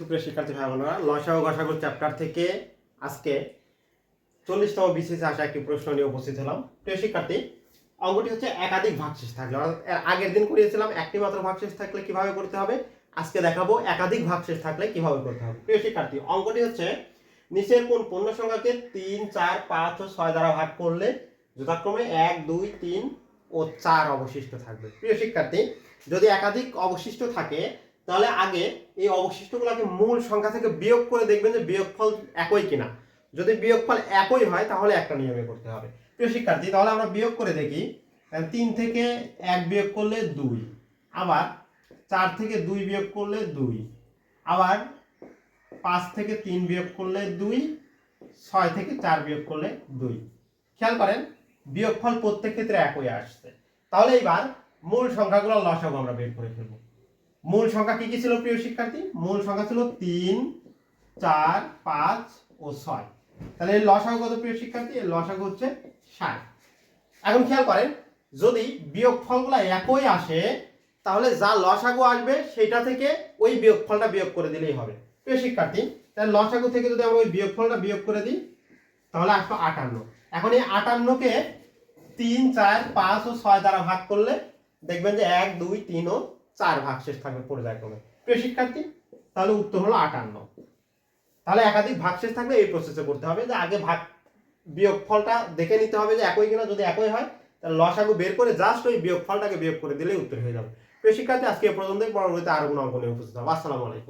সুপ্রিয় শিক্ষার্থী ভাই বোনেরা লসা ও গসাগর চ্যাপ্টার থেকে আজকে চল্লিশতম বিসিএসে আসা একটি প্রশ্ন নিয়ে উপস্থিত হলাম। প্রিয় শিক্ষার্থী, অঙ্কটি হচ্ছে একাধিক ভাগশেষ থাকলে আগের দিন করিয়েছিলাম একটি মাত্র ভাগশেষ থাকলে কীভাবে করতে হবে? আজকে দেখাবো একাধিক ভাগশেষ থাকলে কীভাবে করতে হবে। প্রিয় শিক্ষার্থী, অঙ্কটি হচ্ছে নিচের কোন পূর্ণ সংখ্যাকে তিন, চার, পাঁচ ও ছয় দ্বারা ভাগ করলে যথাক্রমে এক, দুই, তিন ও চার অবশিষ্ট থাকবে। প্রিয় শিক্ষার্থী, যদি একাধিক অবশিষ্ট থাকে তাহলে আগে এই অবশিষ্টগুলোকে মূল সংখ্যা থেকে বিয়োগ করে দেখবেন যে বিয়োগফল একই কিনা। যদি বিয়োগফল একই হয়, তাহলে একটা নিয়মে করতে হবে। প্রিয় শিক্ষার্থী, তাহলে আমরা বিয়োগ করে দেখি। তিন থেকে এক বিয়োগ করলে দুই, আবার চার থেকে দুই বিয়োগ করলে দুই, আবার পাঁচ থেকে তিন বিয়োগ করলে দুই, ছয় থেকে চার বিয়োগ করলে দুই। খেয়াল করেন, বিয়োগফল প্রত্যেক ক্ষেত্রে একই আসছে। তাহলে এবার মূল সংখ্যাগুলো লসাগু আমরা বের করে ফেলব। মূল সংখ্যা কি কি ছিল প্রিয় শিক্ষার্থী? মূল সংখ্যা ছিল তিন, চার, পাঁচ ও ছয়। তাহলে এর লসাগু কত প্রিয় শিক্ষার্থী? এর লসাগু হচ্ছে ষাট। এখন খেয়াল করেন, যদি বিয়োগফলগুলো একই আসে, তাহলে যা লসাগু আসবে সেটা থেকে ওই বিয়োগফলটা বিয়োগ করে দিলেই হবে। প্রিয় শিক্ষার্থী, তাহলে লসাগু থেকে যদি আমরা ওই বিয়োগফলটা বিয়োগ করে দিই, তাহলে আসলো আটান্ন। এখন এই আটান্নকে তিন, চার, পাঁচ ও ছয় দ্বারা ভাগ করলে দেখবেন যে এক, দুই, তিন ও চার ভাগ শেষ থাকবে পর্যায়ক্রমে। প্রিয় শিক্ষার্থী, তাহলে উত্তর হলো আটান্ন। তাহলে একাধিক ভাগশেষ থাকলে এই প্রসেসে করতে হবে যে আগে ভাগ বিয়োগ ফলটা দেখে নিতে হবে যে একই কিনা, যদি একই হয়, তাহলে লসাগু বের করে জাস্ট ওই বিয়োগ ফলটাকে বিয়োগ করে দিলেই উত্তর হয়ে যাবে। প্রিয় শিক্ষার্থী, আজকে এ পরবর্তীতে আরও কোনো অঙ্ক নিয়ে উপস্থিত হবে। আসসালামু আলাইকুম।